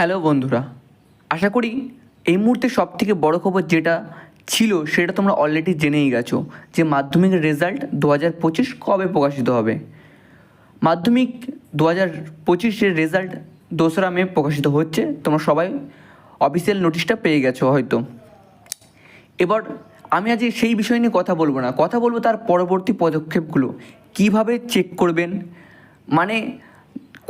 Hello বন্ধুরা, আশা করি এই মুহূর্তে সব থেকে বড় খবর যেটা ছিল সেটা তোমরা অলরেডি জেনেই গেছো যে মাধ্যমিক রেজাল্ট দু হাজার পঁচিশ কবে প্রকাশিত হবে। মাধ্যমিক দু হাজার পঁচিশের রেজাল্ট দোসরা মে প্রকাশিত হচ্ছে, তোমরা সবাই অফিসিয়াল নোটিশটা পেয়ে গেছো হয়তো। এবার আমি আজ সেই বিষয় নিয়ে কথা বলব না, কথা বলব তার পরবর্তী পদক্ষেপগুলো। কীভাবে চেক করবেন? মানে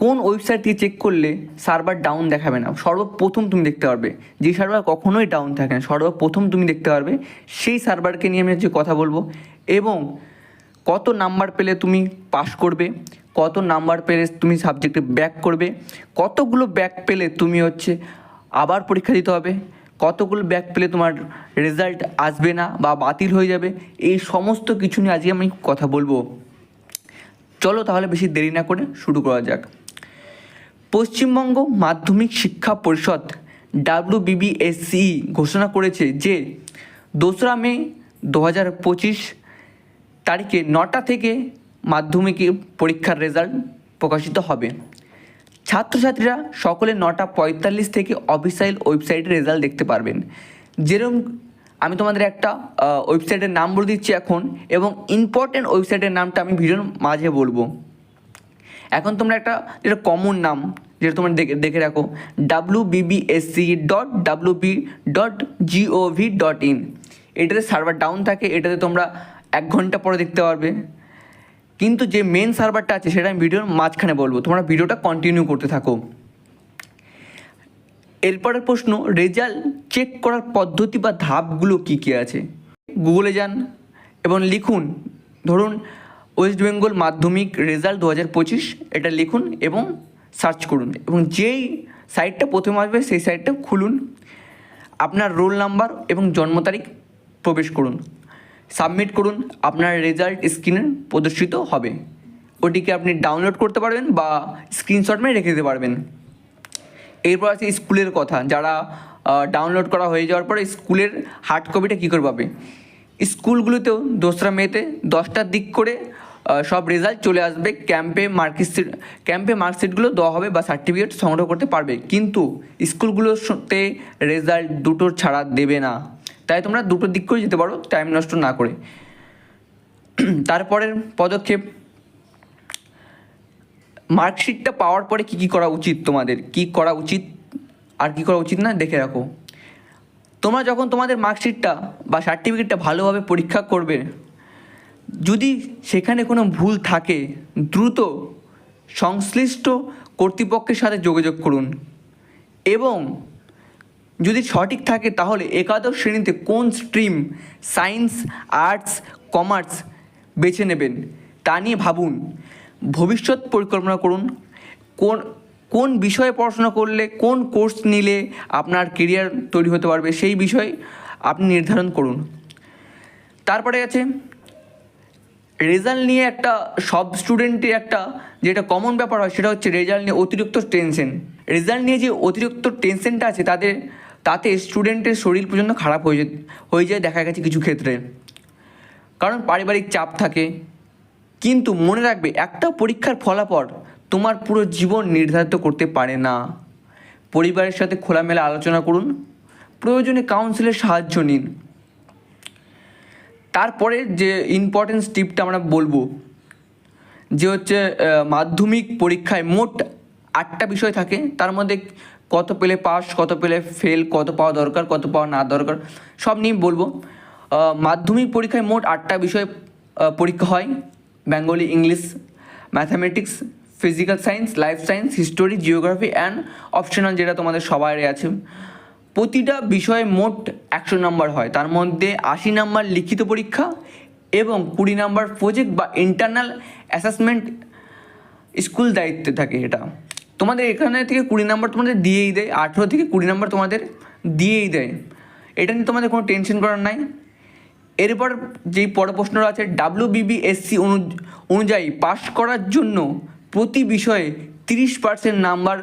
কোন ওয়েবসাইট থেকে চেক করলে সার্ভার ডাউন দেখাবে না? সর্বপ্রথম তুমি দেখতে পারবে। যে সার্ভার কখনোই ডাউন থাকে না, সর্বপ্রথম তুমি দেখতে পারবে সেই সার্ভারকে নিয়ে আমি আজকে কথা বলব এবং কত নাম্বার পেলে তুমি পাস করবে, কত নাম্বার পেলে তুমি সাবজেক্টে ব্যাক করবে, কতগুলো ব্যাক পেলে তুমি হচ্ছে আবার পরীক্ষা দিতে হবে, কতগুলো ব্যাক পেলে তোমার রেজাল্ট আসবে না বা বাতিল হয়ে যাবে, এই সমস্ত কিছু নিয়ে আজকে আমি কথা বলব। চলো তাহলে বেশি দেরি না করে শুরু করা যাক। পশ্চিমবঙ্গ মাধ্যমিক শিক্ষা পরিষদ ডাব্লিউবিবিএসসি ঘোষণা করেছে যে দোসরা মে দু হাজার পঁচিশ তারিখে নটা থেকে মাধ্যমিক পরীক্ষার রেজাল্ট প্রকাশিত হবে। ছাত্রছাত্রীরা সকলে নটা পঁয়তাল্লিশ থেকে অফিসিয়াল ওয়েবসাইটে রেজাল্ট দেখতে পারবেন। যেরকম আমি তোমাদের একটা ওয়েবসাইটের নাম বলে দিচ্ছি এখন এবং ইম্পর্টেন্ট ওয়েবসাইটের নামটা আমি ভিডিওর মাঝে বলব। এখন তোমরা একটা, যেটা কমন নাম যেটা তোমরা দেখে দেখে রাখো W BBSE dot W B dot GOV dot in এটাতে সার্ভার ডাউন থাকে, এটাতে তোমরা এক ঘণ্টা পরে দেখতে পারবে। কিন্তু যে মেন সার্ভারটা আছে, সেটা আমি ভিডিওর মাঝখানে বলব, তোমরা ভিডিওটা কন্টিনিউ করতে থাকো। এরপরের প্রশ্ন রেজাল্ট চেক করার পদ্ধতি বা ধাপগুলো কী কী আছে? গুগলে যান এবং লিখুন, ধরুন ওয়েস্ট বেঙ্গল মাধ্যমিক রেজাল্ট দু হাজার পঁচিশ, এটা লিখুন এবং সার্চ করুন এবং যেই সাইটটা প্রথমে আসবে, সেই সাইটটা খুলুন। আপনার রোল নাম্বার এবং জন্ম তারিখ প্রবেশ করুন। সাবমিট করুন, আপনার রেজাল্ট স্ক্রিনে প্রদর্শিত হবে। ওটিকে আপনি ডাউনলোড করতে পারবেন বা স্ক্রিনশট মেরে রেখে দিতে পারবেন। এরপর আছে স্কুলের কথা। যারা ডাউনলোড করা হয়ে যাওয়ার পরে স্কুলের হার্ড কপিটা কী করে পাবে? স্কুলগুলোতেও দোসরা মেতে দশটার দিক করে সব রেজাল্ট চলে আসবে। ক্যাম্পে মার্কশিট ক্যাম্পে মার্কশিটগুলো দেওয়া হবে বা সার্টিফিকেট সংগ্রহ করতে পারবে। কিন্তু স্কুলগুলোতে রেজাল্ট দুটোর ছাড়া দেবে না। তাই তোমরা দুটোর দিক করে যেতে পারো টাইম নষ্ট না করে। তারপরের পদক্ষেপ মার্কশিটটা পাওয়ার পরে কী কী করা উচিত তোমাদের? কী করা উচিত? আর কী করা উচিত না? দেখে রাখো। তোমরা যখন তোমাদের মার্কশিটটা বা সার্টিফিকেটটা ভালোভাবে পরীক্ষা করবে যদি সেখানে কোনো ভুল থাকে, দ্রুত সংশ্লিষ্ট কর্তৃপক্ষের সাথে যোগাযোগ করুন। এবং যদি সঠিক থাকে, তাহলে একাদশ শ্রেণীতে কোন স্ট্রিম সায়েন্স, আর্টস, কমার্স বেছে নেবেন, তা নিয়ে ভাবুন। ভবিষ্যৎ পরিকল্পনা করুন। কোন কোন বিষয়ে পড়াশোনা করলে, কোন কোর্স নিলে আপনার কেরিয়ার তৈরি হতে পারবে, সেই বিষয় আপনি নির্ধারণ করুন। তারপরে আছে রেজাল্ট নিয়ে একটা সব স্টুডেন্টের একটা যেটা কমন ব্যাপার হয়, সেটা হচ্ছে রেজাল্ট নিয়ে অতিরিক্ত টেনশন রেজাল্ট নিয়ে যে অতিরিক্ত টেনশনটা আছে তাদের তাতে স্টুডেন্টের শরীর পর্যন্ত খারাপ হয়ে যায় হয়ে যায় দেখা গেছে কিছু ক্ষেত্রে। কারণ পারিবারিক চাপ থাকে, কিন্তু মনে রাখবে একটা পরীক্ষার ফলাফল তোমার পুরো জীবন নির্ধারিত করতে পারে না। পরিবারের সাথে খোলামেলা আলোচনা করুন, প্রয়োজনে কাউন্সিলের সাহায্য নিন। তারপরে যে ইম্পর্টেন্স টিপটা আমরা বলব, যে হচ্ছে মাধ্যমিক পরীক্ষায় মোট আটটা বিষয় থাকে। তার মধ্যে কত পেলে পাস কত পেলে ফেল কত পাওয়া দরকার, কত পাওয়া না দরকার, সব নিয়ে বলব। মাধ্যমিক পরীক্ষায় মোট আটটা বিষয় পরীক্ষা হয়। Bengali English mathematics physical science life science history geography and optional যেটা তোমাদের সবারই আছে। প্রতিটা বিষয়ে মোট একশো নাম্বার হয়। তার মধ্যে আশি নাম্বার লিখিত পরীক্ষা এবং কুড়ি নাম্বার প্রজেক্ট বা ইন্টারনাল অ্যাসেসমেন্ট স্কুল দায়িত্বে থাকে এটা। তোমাদের এখানে থেকে কুড়ি নাম্বার তোমাদের দিয়েই দেয়, আঠেরো থেকে কুড়ি নাম্বার তোমাদের দিয়েই দেয়। এটা নিয়ে তোমাদের কোনো টেনশন করার নাই। এরপর যেই পরের প্রশ্নটা আছে ডাব্লিউ বিবিএসসি অনুযায়ী পাশ করার জন্য প্রতি বিষয়ে তিরিশ পার্সেন্ট নাম্বার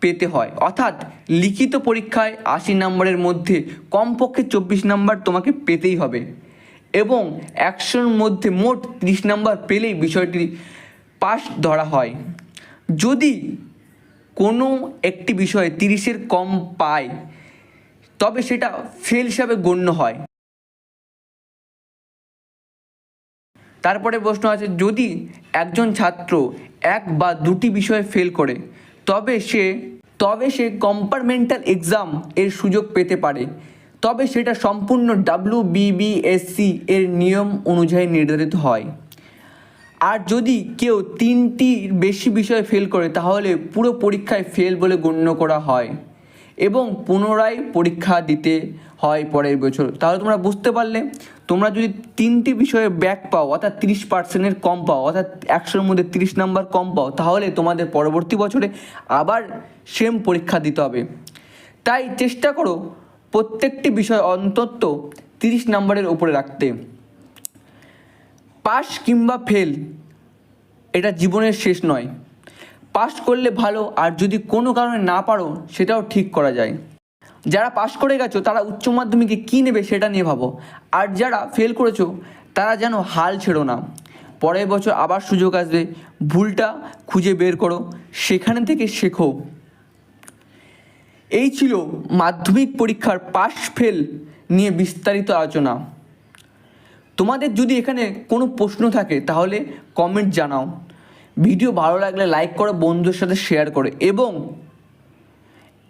পেতে হয়। অর্থাৎ লিখিত পরীক্ষায় আশি নম্বরের মধ্যে কমপক্ষে চব্বিশ নম্বর তোমাকে পেতেই হবে এবং একশোর মধ্যে মোট তিরিশ নম্বর পেলেই বিষয়টি পাস ধরা হয়। যদি কোনো একটি বিষয়ে তিরিশের কম পায়, তবে সেটা ফেল হিসাবে গণ্য হয়। তারপরে প্রশ্ন আছে, যদি একজন ছাত্র এক বা দুটি বিষয়ে ফেল করে তবে সে তবে সে কম্পার্টমেন্টাল এক্সাম এর সুযোগ পেতে পারে। তবে সেটা সম্পূর্ণ ডাব্লিউ বিবিএসসি এর নিয়ম অনুযায়ী নির্ধারিত হয়। আর যদি কেউ তিনটির বেশি বিষয়ে ফেল করে, তাহলে পুরো পরীক্ষায় ফেল বলে গণ্য করা হয় এবং পুনরায় পরীক্ষা দিতে হয় পরের বছর। তাহলে তোমরা বুঝতে পারলে, তোমরা যদি তিনটি বিষয়ে ব্যাক পাও, অর্থাৎ তিরিশ পার্সেন্টের কম পাও, অর্থাৎ একশোর মধ্যে তিরিশ নাম্বার কম পাও, তাহলে তোমাদের পরবর্তী বছরে আবার সেম পরীক্ষা দিতে হবে। তাই চেষ্টা করো প্রত্যেকটি বিষয় অন্তত তিরিশ নাম্বারের উপরে রাখতে। পাস কিংবা ফেল এটা জীবনের শেষ নয়। পাস করলে ভালো, আর যদি কোনো কারণে না পারো, সেটাও ঠিক করা যায়। যারা পাশ করে গেছো, তারা উচ্চ মাধ্যমিকে কী নেবে সেটা নিয়ে ভাবো। আর যারা ফেল করেছ, তারা যেন হাল ছেড়ো না। পরের বছর আবার সুযোগ আসবে, ভুলটা খুঁজে বের করো, সেখানে থেকে শেখো। এই ছিল মাধ্যমিক পরীক্ষার পাস ফেল নিয়ে বিস্তারিত আলোচনা। তোমাদের যদি এখানে কোনো প্রশ্ন থাকে, তাহলে কমেন্ট জানাও। ভিডিও ভালো লাগলে লাইক করো, বন্ধুদের সাথে শেয়ার করো। এবং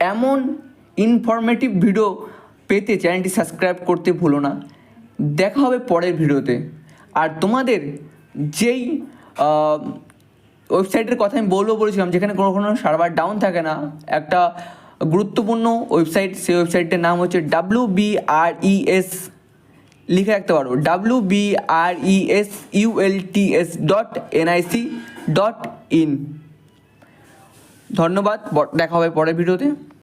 এমন ইনফরমেটিভ ভিডিও পেতে চ্যানেলটি সাবস্ক্রাইব করতে ভুলো না। দেখা হবে পরের ভিডিওতে। আর তোমাদের যেই ওয়েবসাইটের কথা আমি বলব বলেছিলাম, যেখানে কোনো কোনো সার্ভার ডাউন থাকে না, একটা গুরুত্বপূর্ণ ওয়েবসাইট সেই ওয়েবসাইটের নাম হচ্ছে W B R E S লিখে রাখতে পারো। W B R E S UL T S dot NIC dot in ধন্যবাদ দেখা হবে পরের ভিডিওতে।